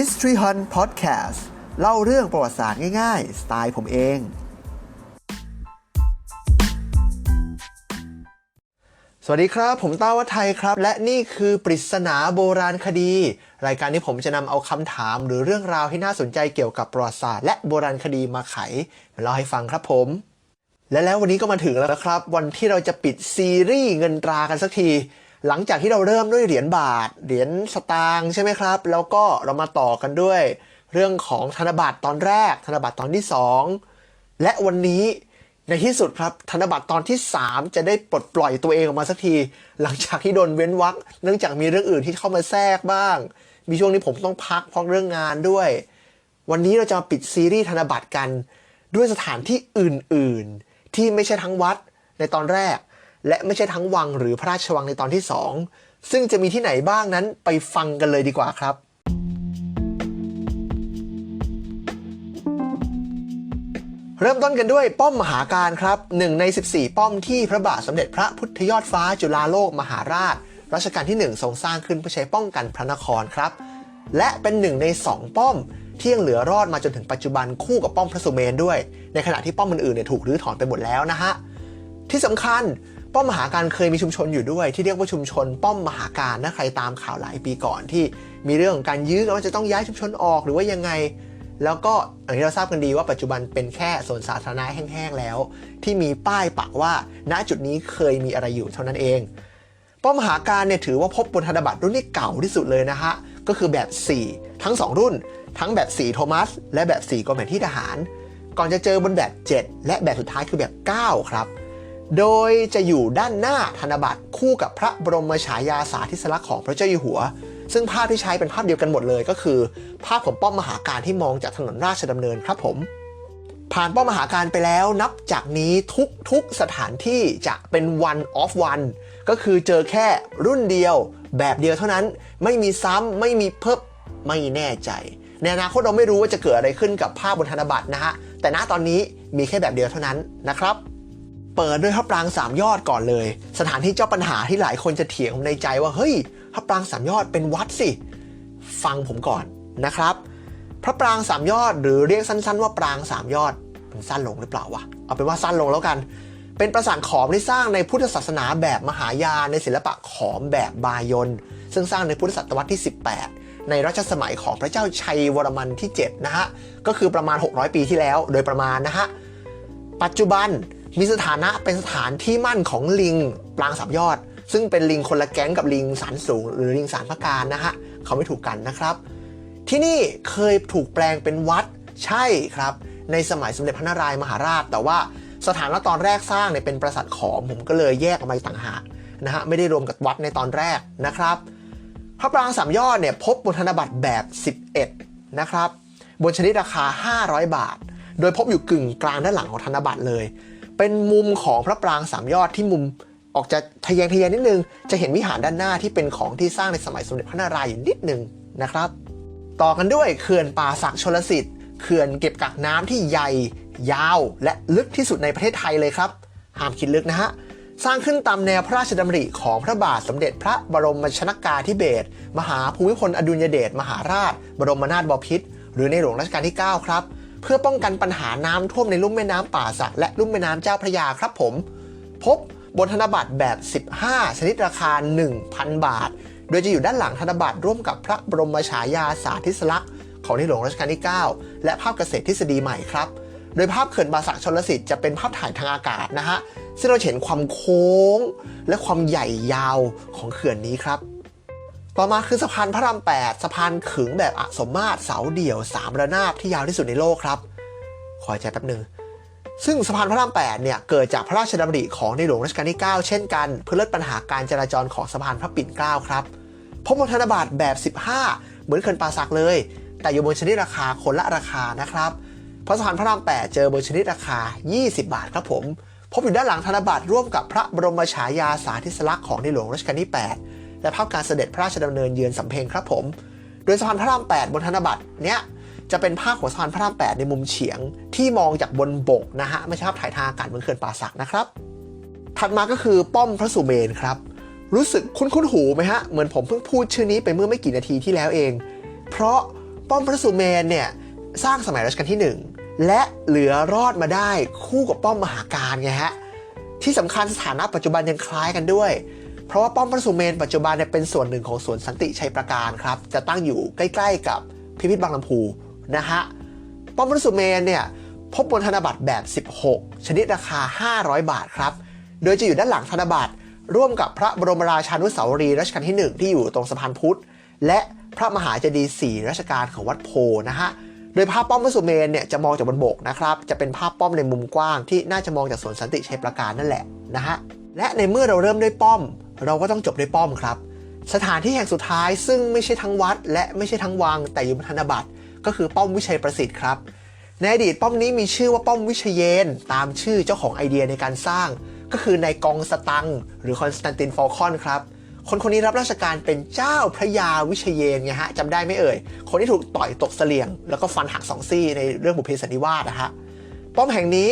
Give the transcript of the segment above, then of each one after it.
History Hunt Podcast เล่าเรื่องประวัติศาสตร์ง่ายๆ สไตล์ผมเอง สวัสดีครับ ผมต้าวัฒไทยครับ และนี่คือปริศนาโบราณคดี รายการที่ผมจะนำเอาคำถามหรือเรื่องราวที่น่าสนใจเกี่ยวกับประวัติศาสตร์และโบราณคดีมาไขมาเล่าให้ฟังครับผมและแล้ววันนี้ก็มาถึงแล้วนะครับ วันที่เราจะปิดซีรีส์เงินตรากันสักที หลังจากที่เราเริ่มด้วยเหรียญบาท เหรียญสตางค์ใช่ไหมครับ แล้วก็เรามาต่อกันด้วย เรื่องของธนบัตรตอนแรก ธนบัตรตอนที่ 2 และวันนี้ในที่สุดครับธนบัตรตอนที่ 3 จะได้ปลดปล่อยตัวเองออกมาสักที หลังจากที่โดนเว้นวรรคเนื่องจากมีเรื่องอื่นที่เข้ามาแทรกบ้าง มีช่วงนี้ผมต้องพักเพราะเรื่องงานด้วย วันนี้เราจะมาปิดซีรีส์ธนบัตรกัน ด้วยสถานที่อื่นๆ ที่ไม่ใช่ทั้งวัดในตอนแรก และไม่ใช่ทั้งวังหรือพระราชวังในตอนที่ 2 ซึ่งจะมีที่ไหนบ้างนั้นไปฟังกันเลยดีกว่าครับ เริ่มต้นกันด้วยป้อมมหาการครับหนึ่งใน 14 ป้อมที่พระบาทสมเด็จพระพุทธยอดฟ้าจุฬาโลกมหาราชรัชกาลที่ 1 ทรงสร้างขึ้นเพื่อใช้ป้องกันพระนครครับ และเป็นหนึ่งใน 2 ป้อมที่ยังเหลือรอดมาจนถึงปัจจุบันคู่กับป้อมพระสุเมนด้วย ในขณะที่ป้อมอื่นๆเนี่ยถูกรื้อถอนไปหมดแล้วนะฮะ ที่สำคัญ ป้อมมหาการเคยมีชุมชนอยู่ด้วยที่เรียกว่าชุมชน ป้อมมหาการนะใครตามข่าวหลายปีก่อนที่มีเรื่องของการยื้อกันว่าจะต้องย้ายชุมชนออกหรือว่ายังไง แล้วก็อย่างที่เราทราบกันดีว่าปัจจุบันเป็นแค่สวนสาธารณะแห้งๆแล้ว ที่มีป้ายปักว่าณจุดนี้เคยมีอะไรอยู่เท่านั้นเอง ป้อมมหาการเนี่ยถือว่าพบบนธนบัตรรุ่นที่เก่าที่สุดเลยนะฮะก็คือแบบ 4 ทั้ง 2 รุ่น ทั้งแบบ 4 โทมัส และแบบ4กรมแผนที่ทหาร ก่อนจะเจอบนแบบ 7 และแบบสุดท้ายคือแบบ 9 ครับ โดยจะอยู่ด้านหน้าธนบัตรคู่กับพระบรมฉายาสาธิสลักษณ์ของพระเจ้าอยู่หัว ซึ่งภาพที่ใช้เป็นภาพเดียวกันหมดเลยก็คือ ภาพของป้อมมหาการที่มองจากถนนราชดำเนินครับผม ผ่านป้อมมหาการไปแล้วนับจากนี้ทุกทุกสถานที่จะเป็น one of one ก็คือเจอแค่รุ่นเดียวแบบเดียวเท่านั้นไม่มีซ้ำไม่มีเพิ่มไม่แน่ใจในอนาคตเราไม่รู้ว่าจะเกิดอะไรขึ้นกับภาพบนธนบัตรนะฮะแต่ณตอนนี้มีแค่แบบเดียวเท่านั้นนะครับ เปิดด้วยพระปรางสามยอดก่อนเลย สถานที่เจ้าปัญหาที่หลายคนจะเถียงผมในใจว่าเฮ้ยพระปรางสามยอดเป็นวัดสิ ฟังผมก่อนนะครับ พระปรางสามยอดหรือเรียกสั้น ๆ ว่าปรางสามยอดมันสั้นลงหรือเปล่าวะเอาเป็นว่าสั้นลงแล้วกัน เป็นปราสาทขอมที่สร้างในพุทธศาสนาแบบมหายานในศิลปะขอมแบบบายนซึ่งสร้างในพุทธศตวรรษที่ 18 ในรัชสมัยของพระเจ้าชัยวรมันที่7นะฮะก็คือประมาณ 600 ปีที่แล้วโดยประมาณนะฮะปัจจุบัน มีสถานะเป็นสถานที่มั่นของลิงปรางสามยอด ซึ่งเป็นลิงคนละแก๊งกับลิงสารสูง หรือลิงสารพระการนะฮะเขาไม่ถูกกันนะครับ ที่นี่เคยถูกแปลงเป็นวัดใช่ครับ ในสมัยสมเด็จพระนารายณ์มหาราช แต่ว่าสถานะตอนแรกสร้างเนี่ยเป็นปราสาทขอมผมก็เลยแยกออกมาต่างหากนะฮะไม่ได้รวมกับวัดในตอนแรกนะครับพระปรางสามยอดเนี่ยพบบนธนบัตรแบบ 11 นะครับ บนชนิดราคา 500 บาท โดยพบอยู่กึ่งกลางด้านหลังของธนบัตรเลย เป็นมุมของพระปรางสามยอดที่มุมออกจะทะแยงทะแยงนิดนึง จะเห็นวิหารด้านหน้าที่เป็นของที่สร้างในสมัยสมเด็จพระนารายณ์อยู่นิดนึงนะครับ ต่อกันด้วยเขื่อนป่าศักชลสิทธิ์เขื่อนเก็บกักน้ำที่ใหญ่ ยาว และลึกที่สุดในประเทศไทยเลยครับ ห้ามคิดลึกนะฮะ สร้างขึ้นตามแนวพระราชดำริของพระบาทสมเด็จพระบรมชนกาธิเบศรมหาภูมิพลอดุลยเดชมหาราช บรมนาถบพิตรหรือในหลวงรัชกาลที่ 9 ครับ พื่อป้องกันปัญหาน้ำท่วมในลุ่มแม่น้ำป่าสักและลุ่มแม่น้ำเจ้าพระยาครับผม พบบนธนบัตรแบบ 15 ชนิดราคา 1,000 บาท โดยจะอยู่ด้านหลังธนบัตรร่วมกับพระบรมฉายาสาธิสลักษณ์ของในหลวงรัชกาลที่ 9 และภาพเกษตรทฤษฎีใหม่ครับโดยภาพเขื่อนบาสักชนลสิทธิ์จะเป็นภาพถ่ายทางอากาศนะฮะซึ่งเราเห็นความโค้ง และความใหญ่ยาวของเขื่อนนี้ครับ ต่อมาคือสะพานพระราม8สะพานขึงแบบอสมมาตรเสาเดี่ยว3ระนาบที่ยาวที่สุดในโลกครับขอใจแป๊บหนึ่งซึ่งสะพานพระราม8เนี่ยเกิดจากพระราชดำริของในหลวงรัชกาลที่ 9 เช่นกัน เพื่อลดปัญหาการจราจรของสะพานพระปิ่นเกล้าครับพบบนธนบัตรแบบ 15 เหมือนเขื่อนป่าสักเลย แต่อยู่บนชนิดราคาคนละราคานะครับเพราะสะพานพระราม8เจอบนชนิดราคา 20 บาทครับผม พบอยู่ด้านหลังธนบัตรร่วมกับพระบรมฉายาสาธิสลักษณ์ของในหลวงรัชกาลที่ 8 และภาพการเสด็จพระราชดำเนินเยือนสำเพ็งครับผม โดยสะพานพระราม 8 บนธนบัตรเนี้ยจะเป็นภาพของสะพานพระราม 8 ในมุมเฉียงที่มองจากบนบกนะฮะไม่ใช่ภาพถ่ายทางอากาศเหมือนเขื่อนป่าสักนะครับ ถัดมาก็คือป้อมพระสุเมนครับ รู้สึกคุ้นคุ้นๆหูไหมฮะ เหมือนผมเพิ่งพูดชื่อนี้ไปเมื่อไม่กี่นาทีที่แล้วเอง เพราะป้อมพระสุเมนเนี่ยสร้างสมัยรัชกาลที่ 1 และเหลือรอดมาได้คู่กับป้อมมหาการไงฮะที่สำคัญสถานะปัจจุบันยังคล้ายกันด้วย เพราะว่าป้อมพระสุเมนปัจจุบันเนี่ยเป็นส่วนหนึ่งของสวนสันติชัยประการครับจะตั้งอยู่ใกล้ๆกับพิพิธบางลำพูนะฮะป้อมพระสุเมนเนี่ยพบบนธนบัตรแบบ 16 ชนิดราคา 500 บาทครับ โดยจะอยู่ด้านหลังธนบัตรร่วมกับพระบรมราชานุสาวรีย์รัชกาลที่ 1 ที่อยู่ตรงสะพานพุทธ และพระมหาเจดีย์สี่รัชกาลของวัดโพนะฮะ โดยภาพป้อมพระสุเมนเนี่ยจะมองจากบนบกนะครับ จะเป็นภาพป้อมในมุมกว้างที่น่าจะมองจากสวนสันติชัยประการนั่นแหละนะฮะ และในเมื่อเราเริ่มด้วยป้อม เราก็ต้องจบด้วยป้อมครับ สถานที่แห่งสุดท้ายซึ่งไม่ใช่ทั้งวัด และไม่ใช่ทั้งวังแต่อยู่บนธนบัตรก็คือป้อมวิชัยประสิทธิ์ครับในอดีตป้อมนี้มีชื่อว่าป้อมวิเชยน ตามชื่อเจ้าของไอเดียในการสร้าง ก็คือนายกองสตัง หรือคอนสแตนตินฟอลคอนครับ คนคนนี้รับราชการเป็นเจ้าพระยาวิเชยนไงฮะจำได้ไม่เอ่ย คนที่ถูกต่อยตกเสลียง แล้วก็ฟันหักสองซี่ในเรื่องบุพเพสันนิวาสนะฮะป้อมแห่งนี้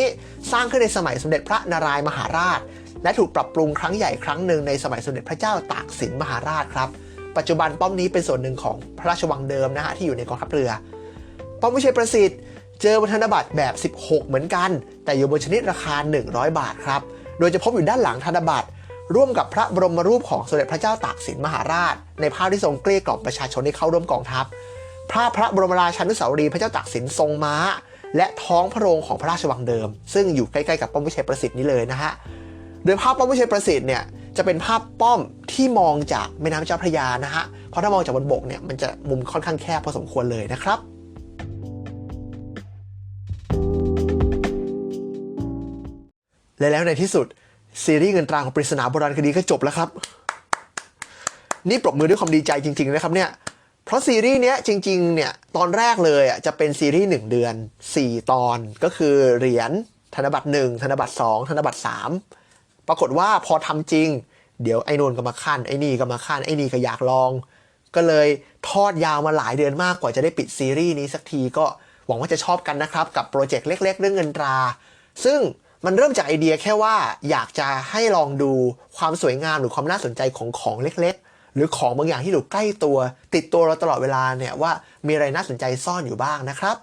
สร้างขึ้นในสมัยสมเด็จพระนารายมหาราช และถูกปรับปรุงครั้งใหญ่ครั้งหนึ่งในสมัยสมเด็จพระเจ้าตากสินมหาราชครับ ปัจจุบันป้อมนี้เป็นส่วนหนึ่งของพระราชวังเดิมนะฮะที่อยู่ในกองทัพเรือ ป้อมวิเชัยประสิทธิ์เจอบนธนบัตรแบบ 16 เหมือนกัน แต่อยู่บนชนิดราคา 100 บาทครับ โดยจะพบอยู่ด้านหลังธนบัตรร่วมกับพระบรมรูปของสมเด็จพระเจ้าตากสินมหาราช ในภาพที่ทรงเกลี้ยกล่อมประชาชนให้เข้าร่วมกองทัพภาพพระบรมราชานุสาวรีย์พระเจ้าตากสินทรงม้า และท้องพระโรงของพระราชวังเดิม ซึ่งอยู่ใกล้ๆกับป้อมวิเชัยประสิทธิ์นี้เลยนะฮะ โดยภาพป้อมวิชัยประสิทธิ์เนี่ยจะเป็นภาพป้อมที่มองจากแม่น้ำเจ้าพระยานะฮะ เพราะถ้ามองจากบนบกเนี่ยมันจะมุมค่อนข้างแคบพอสมควรเลยนะครับ และแล้วในที่สุด ซีรีส์เงินตราของปริศนาโบราณคดีก็จบแล้วครับ นี่ปรบมือด้วยความดีใจจริง ๆ นะครับเนี่ย เพราะซีรีส์เนี้ยจริงๆเนี่ยตอนแรกเลยอะจะเป็นซีรีส์1เดือน 4 ตอนก็คือเหรียญธนบัตร 1 ธนบัตร 2 ธนบัตร 3 ปรากฏว่าพอทำจริง เดี๋ยวไอ้นนก็มาขั้นไอ้นี่ก็มาขั้นไอ้นี่ก็อยากลอง ก็เลยทอดยาวมาหลายเดือนมากกว่าจะได้ปิดซีรีส์นี้สักทีก็หวังว่าจะชอบกันนะครับ กับโปรเจกต์เล็ก ๆ เรื่องเงินตรา ซึ่งมันเริ่มจากไอเดียแค่ว่าอยากจะให้ลองดูความสวยงามหรือความน่าสนใจของของเล็กๆ หรือของบางอย่างที่อยู่ใกล้ตัว ติดตัวเราตลอดเวลาเนี่ยว่ามีอะไรน่าสนใจซ่อนอยู่บ้างนะครับ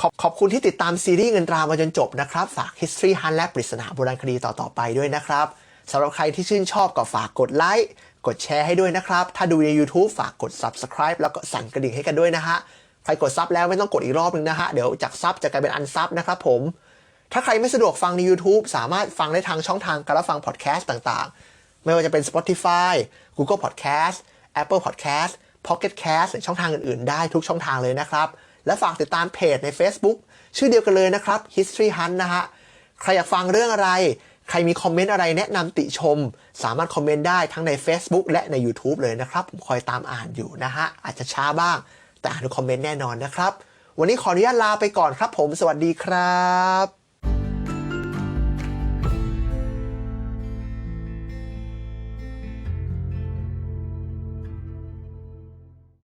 ขอบขอบคุณที่ติดตามซีรีส์เงินตรามาจนจบนะครับ ฝาก History Hunt และปริศนาโบราณคดีต่อ ๆ ไปด้วยนะครับสำหรับใครที่ชื่นชอบก็ฝากกดไลค์กดแชร์ให้ด้วยนะครับ ถ้าดูใน YouTube ฝากกด Subscribe แล้วก็สั่นกระดิ่งให้กันด้วยนะฮะ ใครกดซับแล้วไม่ต้องกดอีกรอบนึงนะฮะ เดี๋ยวจากซับจะกลายเป็นอันซับนะครับผม ถ้าใครไม่สะดวกฟังใน YouTube สามารถฟังได้ทางช่องทางการรับฟังพอดแคสต์ต่างๆ ไม่ว่าจะเป็น Spotify Google Podcast Apple Podcast Pocket Cast หรือช่องทางอื่นๆ ได้ทุกช่องทางเลยนะครับ และฝากติดตามเพจใน Facebook ชื่อเดียวกันเลยนะครับ History Hunt นะฮะ ใครอยากฟังเรื่องอะไร ใครมีคอมเมนต์อะไรแนะนำติชม สามารถคอมเมนต์ได้ทั้งใน Facebook และใน YouTube เลยนะครับ ผมคอยตามอ่านอยู่นะฮะ อาจจะช้าบ้าง แต่อ่านทุกคอมเมนต์แน่นอนนะครับ วันนี้ขออนุญาตลาไปก่อนครับผม สวัสดีครับ